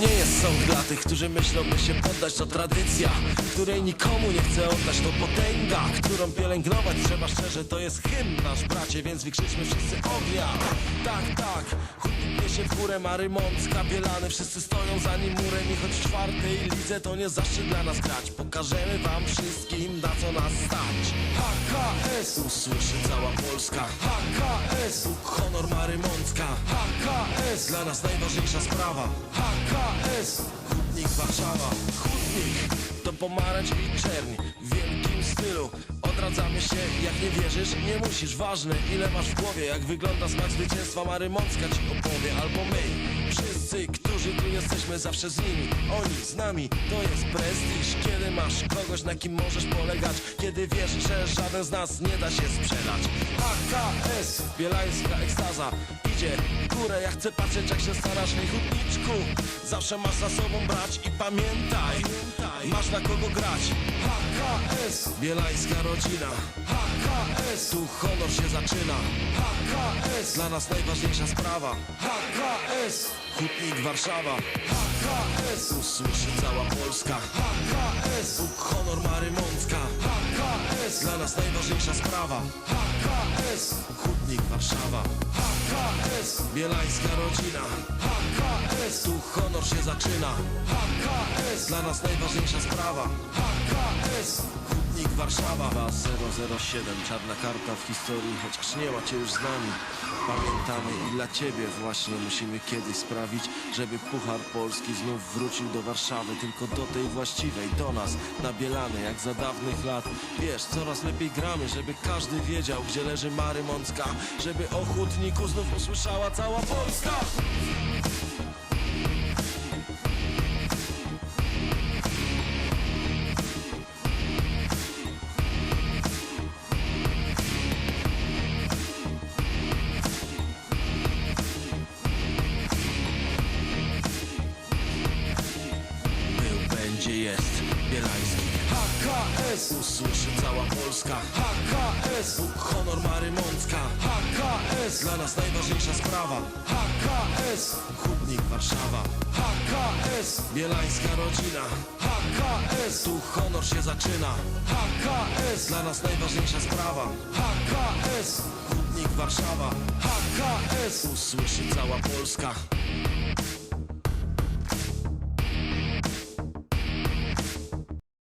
Song dla tych, którzy myślą, by się poddać to tradycja Której nikomu nie chce oddać, to potęga Którą pielęgnować trzeba szczerze, to jest hymn nasz bracie Więc wykrzyczmy wszyscy ognia. Tak, tak, hutnik niesie w górę Mary Mącka, Bielany Wszyscy stoją za nim murem i choć w czwartej lidze To nie zaszczyt dla nas grać. Pokażemy wam wszystkim, na co nas stać. HKS usłyszy cała Polska. HKS honor Mary Mącka HKS dla nas najważniejsza sprawa. HKS Hutnik Warszawa. Hutnik to pomarańcz i czerń W wielkim stylu. Odradzamy się, jak nie wierzysz, nie musisz. Ważne, ile masz w głowie Jak wygląda smak zwycięstwa. Mary Mącka ci opowie Albo my, wszyscy, którzy tu jesteśmy Zawsze z nimi, oni z nami To jest kiedy masz kogoś Na kim możesz polegać? Kiedy wiesz, że żaden z nas nie da się sprzedać. HKS, bielańska ekstaza. Idzie górę, ja chcę patrzeć jak się starasz Hej hutniczku, zawsze masz za sobą brać I pamiętaj, masz na kogo grać. HKS, bielańska rodzina. HKS, tu honor się zaczyna. HKS, dla nas najważniejsza sprawa. HKS, hutnik Warszawa. HKS, usłyszy cała Polska dla nas najważniejsza sprawa. HKS, hutnik Warszawa. HKS, bielańska rodzina. HKS, tu honor się zaczyna. HKS, dla nas najważniejsza sprawa. HKS, Warszawa. 2007, czarna karta w historii, chociaż nie ma cię już z nami. Pamiętamy i dla ciebie właśnie musimy kiedyś sprawić Żeby Puchar Polski znów wrócił do Warszawy. Tylko do tej właściwej, do nas, na Bielany Jak za dawnych lat, wiesz, coraz lepiej gramy Żeby każdy wiedział, gdzie leży Mary Mącka. Żeby o hutniku znów usłyszała cała Polska Będzie, jest Bielański. HKS usłyszy cała Polska. HKS Bóg, honor Mary Mącka. HKS dla nas najważniejsza sprawa. HKS Hutnik Warszawa. HKS Bielańska rodzina. HKS tu honor się zaczyna. HKS dla nas najważniejsza sprawa. HKS Hutnik Warszawa. HKS usłyszy cała Polska